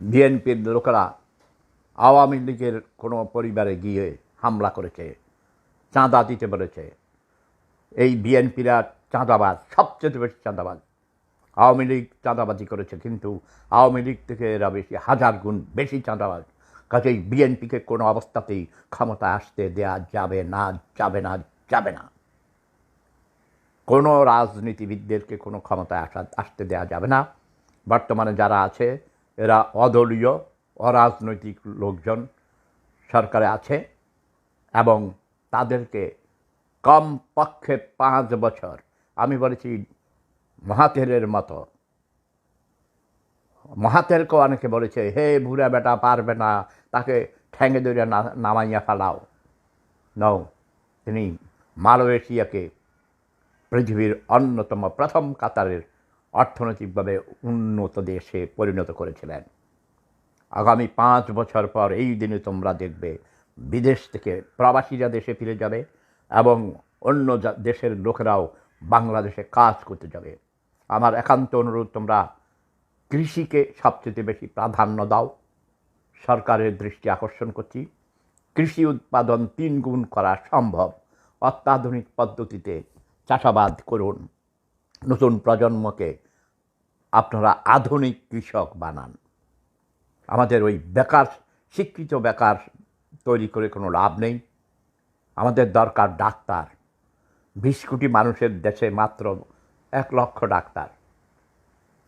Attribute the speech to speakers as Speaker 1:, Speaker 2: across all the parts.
Speaker 1: বিএনপির লোকেরা আওয়ামী লীগের কোনো পরিবারে গিয়ে হামলা করেছে, চাঁদা দিতে বলেছে। এই বিএনপিরা চাঁদাবাজ, সবচেয়ে বেশি চাঁদাবাজ। আওয়ামী লীগ চাঁদাবাজি করেছে, কিন্তু আওয়ামী লীগ থেকে এরা বেশি, হাজার গুণ বেশি চাঁদাবাজ। কাজেই বিএনপিকে কোনো অবস্থাতেই ক্ষমতা আসতে দেয়া যাবে না যাবে না যাবে না। কোনো রাজনীতিবিদদেরকে কোনো ক্ষমতায় আসা, আসতে দেয়া যাবে না। বর্তমানে যারা আছে এরা অদলীয়, অরাজনৈতিক লোকজন সরকারে আছে এবং তাদেরকে কমপক্ষে পাঁচ বছর, আমি বলেছি মহাতেরের মতো। মহাতেরকে অনেকে বলেছে, হে বুড়া বেটা, পারবে না, তাকে ঠ্যাঙে ধরে নামাইয়া ফেলাও। নও তিনি মালয়েশিয়াকে পৃথিবীর অন্যতম প্রথম কাতারের অর্থনৈতিকভাবে উন্নত দেশে পরিণত করেছিলেন। আগামী পাঁচ বছর পর এই দিনে তোমরা দেখবে বিদেশ থেকে প্রবাসীরা দেশে ফিরে যাবে এবং অন্য দেশের লোকেরাও বাংলাদেশে কাজ করতে যাবে। আমার একান্ত অনুরোধ, তোমরা কৃষিকে সবচেয়ে বেশি প্রাধান্য দাও। সরকারের দৃষ্টি আকর্ষণ করছি। কৃষি উৎপাদন তিন গুণ করা সম্ভব। অত্যাধুনিক পদ্ধতিতে চাষাবাদ করুন। নতুন প্রজন্মকে আপনারা আধুনিক কৃষক বানান। আমাদের ওই বেকার, শিক্ষিত বেকার তৈরি করে কোনো লাভ নেই। আমাদের দরকার ডাক্তার। বিশ কোটি মানুষের দেশে মাত্র এক লক্ষ ডাক্তার।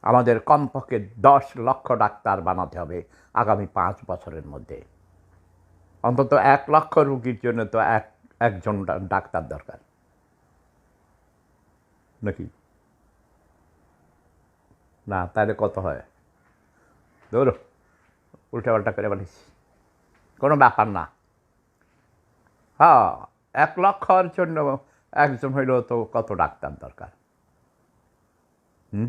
Speaker 1: আমাদের কমপক্ষে দশ লক্ষ ডাক্তার বানাতে হবে আগামী পাঁচ বছরের মধ্যে। অন্তত এক লক্ষ রুগীর জন্য তো এক, একজন ডাক্তার দরকার। নাকি? না, তাহলে কত হয়? ধরো, উল্টাপাল্টা করে বলিস কোনো ব্যাপার না। হ্যাঁ এক লক্ষর জন্য একজন হইলেও তো কত ডাক্তার দরকার? হুম?